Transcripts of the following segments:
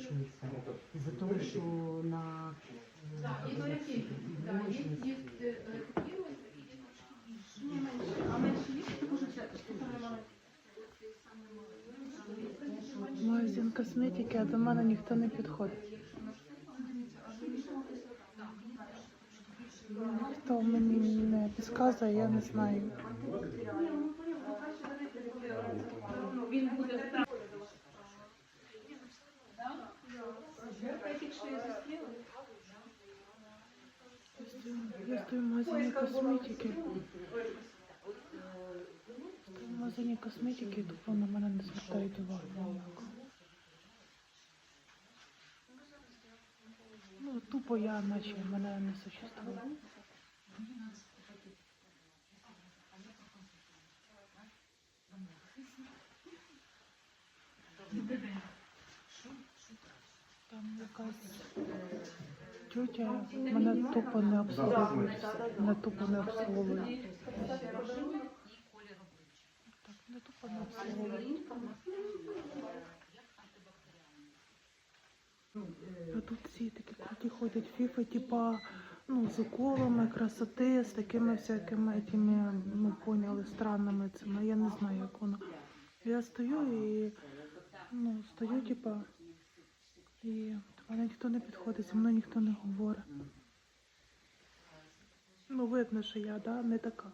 збільшується. Із-за того, що на е, Да, и говорят, есть, да, есть, мощність. есть э, такие вот, не меньше, а меньше есть, это уже вся самая Магазин косметики, а до мене ніхто не підходить. Хто мені не підказує, я не знаю. Він буде Этих, что я застрела? Я стою в магазині косметики. Магазині косметики тупо на мене не звертають увагу. Ну, тупо я, наче мене не существує. Там якась тетя мене тупо не обслуговує. Не тупо не обслуговує. Так, не тупо не обслуговує. А тут всі такі круті ходять фіфи, типа, ну, з уколами, красоти, з такими всякими тими, ну, поняли, странними цими. Я не знаю, як воно. Я стою і ну, стою, типа, і мене ніхто не підходить, зі мною ніхто не говорить. Ну, видно, що я, да, не така.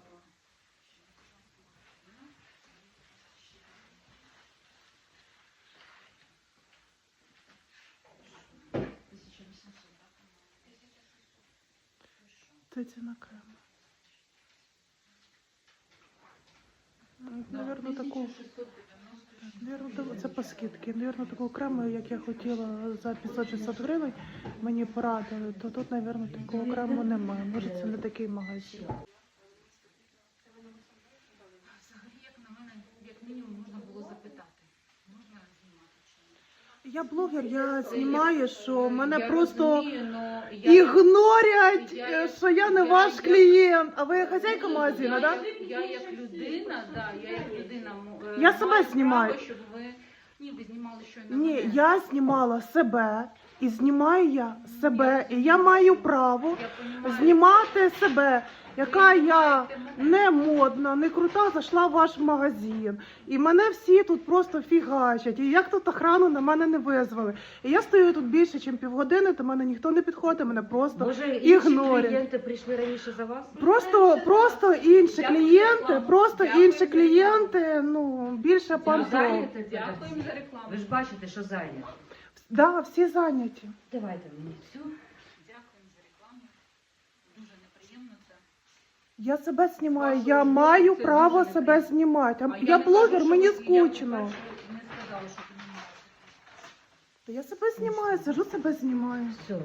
Це ціна крема. Ну, Наверно, таку. Це по скидці. Наверно, таку крему, як я хотіла за 560 гривень, мені порадили, то тут, наверно, такого крему немає. Може, це не такий магазин. Взагалі, як на мене, як мінімум, можна було запитати. Можна знімати? Я блогер, я знімаю, що мене просто ігнорять, Я що я не ваш клієнт. А ви хазяйка магазину, я, так? я як людина, да, я як людина Я себе знімаю. право, щоб ви ніби знімали щойно Ні, мене. я знімала себе і знімаю я себе. І я маю право знімати себе, яка я не модна, не крута, зайшла в ваш магазин. І мене всі тут просто фігачать. І як тут охрану на мене не визвали. І я стою тут більше, ніж півгодини, то мене ніхто не підходить, мене просто. Може, ігнорять. інші клієнти прийшли раніше за вас? Просто, просто інші Дякую за клієнти, рекламу. просто Дякую інші за рекламу. клієнти, ну більше пан. зайняті? Дякуємо за рекламу. Ви ж бачите, що зайняті. Да, всі зайняті. Давайте мені Все. Дякую за рекламу. Дуже неприємно це. Я себе знімаю, я маю це право себе знімати. А, я блогер, мені скучно. Та я себе знімаю, сижу себе знімаю. Все.